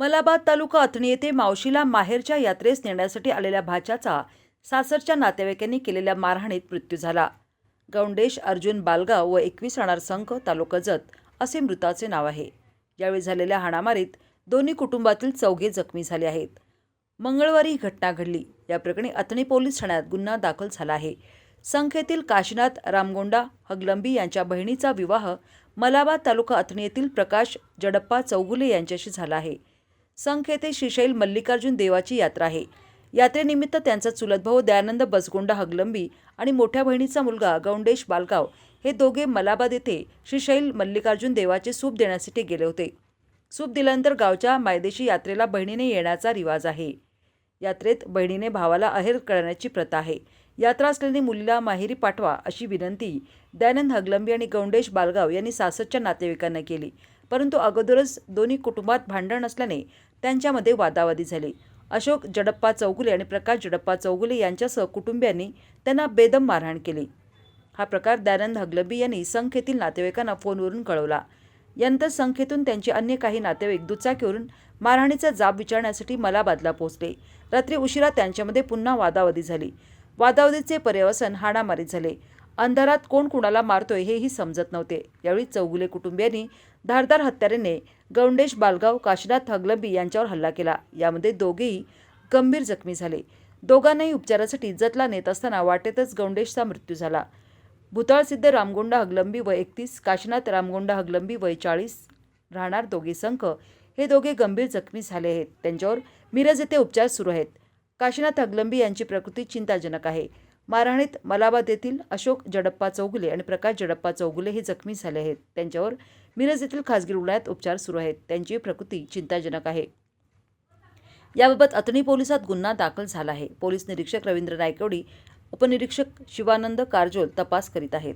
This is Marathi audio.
मलाबाद तालुका अथणी येथे मावशीला माहेरच्या यात्रेस नेण्यासाठी आलेल्या भाच्याचा सासरच्या नातेवाईकांनी केलेल्या मारहाणीत मृत्यू झाला. गौंडेश अर्जुन बालगाव व एकवीस राहणार संख तालुका जत असे मृताचे नाव आहे. यावेळी झालेल्या हाणामारीत दोन्ही कुटुंबातील चौघे जखमी झाले आहेत. मंगळवारी ही घटना घडली. या प्रकरणी अथणी पोलीस ठाण्यात गुन्हा दाखल झाला आहे. संख्येतील काशीनाथ रामगोंडा हगलंबी यांच्या बहिणीचा विवाह मलाबाद तालुका अथणी येथील प्रकाश जडप्पा चौगुले यांच्याशी झाला आहे. संख येथे श्रीशैल मल्लिकार्जुन देवाची यात्रा आहे. यात्रेनिमित्त त्यांचा चुलत भाऊ दयानंद बसगोंडा हगलंबी आणि मोठ्या बहिणीचा मुलगा गौंडेश बालगाव हे दोघे मलाबाद येथे श्रीशैल मल्लिकार्जुन देवाचे सूप देण्यासाठी गेले होते. सूप दिल्यानंतर गावच्या मायदेशी यात्रेला बहिणीने येण्याचा रिवाज आहे. यात्रेत बहिणीने भावाला अहेर करण्याची प्रथा आहे. यात्रा असलेली मुलीला माहेरी पाठवा अशी विनंती दयानंद हगलंबी आणि गौंडेश बालगाव यांनी सासरच्या नातेवाईकांना केली. परंतु अगोदरच दोन्ही कुटुंबात भांडण असल्याने त्यांच्यामध्ये वादावादी झाली. अशोक जडप्पा चौगुले आणि प्रकाश जडप्पा चौगुले यांच्यासह कुटुंबियांनी त्यांना बेदम मारहाण केली. हा प्रकार दयानंद हगलबी यांनी संख्येतील नातेवाईकांना फोनवरून कळवला. यानंतर संख्येतून त्यांचे अन्य काही नातेवाईक दुचाकीवरून मारहाणीचा जाब विचारण्यासाठी मलाबादला पोहोचले. रात्री उशिरा त्यांच्यामध्ये पुन्हा वादावादी झाली. वादावादीचे पर्यवसन हाणामारी झाले. अंधारात कोण कुणाला मारतोय हेही समजत नव्हते. यावेळी चौगुले कुटुंबियांनी धारदार हत्यारेने गौंडेश बालगाव काशीनाथ हगलंबी यांच्यावर हल्ला केला. यामध्ये दोघेही गंभीर जखमी झाले. दोघांनाही उपचारासाठी जतला नेत असताना वाटेतच गौंडेशचा मृत्यू झाला. भूताळसिद्ध रामगोंडा हगलंबी वय एकतीस काशीनाथ रामगोंडा हगलंबी वय चाळीस राहणार दोघे संख हे दोघे गंभीर जखमी झाले आहेत. त्यांच्यावर मिरज येथे उपचार सुरू आहेत. काशीनाथ हगलंबी यांची प्रकृती चिंताजनक आहे. मारहाणीत मलाबाद येथील अशोक जडप्पा चौगुले आणि प्रकाश जडप्पा चौगुले हे जखमी झाले आहेत. त्यांच्यावर मिरज येथील खासगी रुग्णालयात उपचार सुरू आहेत. त्यांची प्रकृती चिंताजनक आहे. याबाबत अतणी पोलिसात गुन्हा दाखल झाला आहे. पोलीस निरीक्षक रवींद्र नायकवडी उपनिरीक्षक शिवानंद कारजोल तपास करीत आहेत.